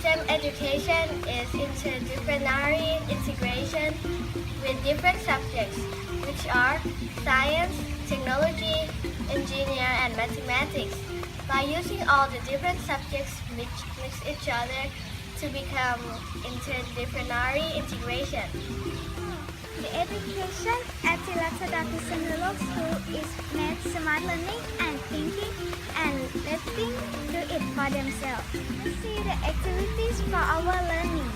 STEM education is interdisciplinary integration with different subjects, which are science, technology, engineering, and mathematics. By using all the different subjects which mix each other to become interdisciplinary integration. The education at Tilaksada Pisanulok School is made smart learning and thinking and letting do it for themselves. We see the activities for our learning.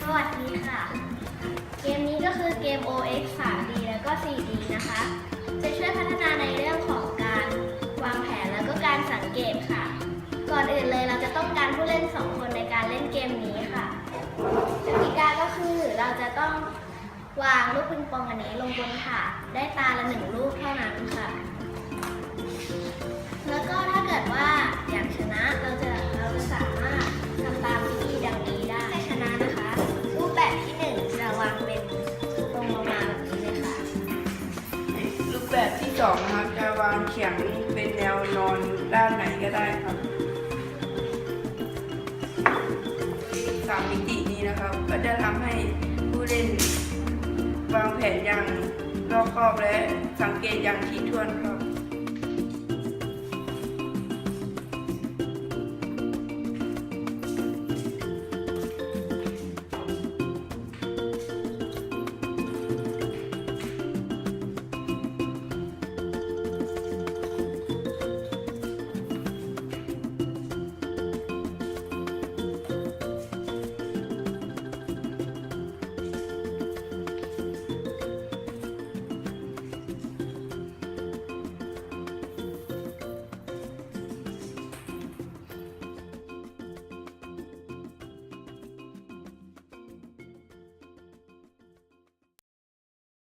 สวัสดีค่ะ เกมนี้ก็คือเกม OX 3D แล้วก็ 4D นะคะ ก่อนอื่นเลยเราจะต้องการผู้เล่น 2 คนในการเล่นเกมนี้ค่ะกติกาก็คือเราจะต้องวางลูกปิงปองอันนี้ลงบนถาดได้ตาละหนึ่งลูกเท่านั้นค่ะ แล้วก็ถ้าเกิดว่าอยากชนะเราจะเราจะสามารถทำตามวิธีดังนี้ได้ชนะนะคะ รูปแบบที่หนึ่งจะวางเป็นตรงลงมาแบบนี้เลยค่ะ รูปแบบที่สองนะครับจะวางเขียงเป็นแนวนอนด้านไหนก็ได้ครับ สามมิตินี้นะครับ ก็จะทำให้ผู้เล่นวางแผนอย่างรอบคอบและสังเกตอย่างถี่ถ้วนครับ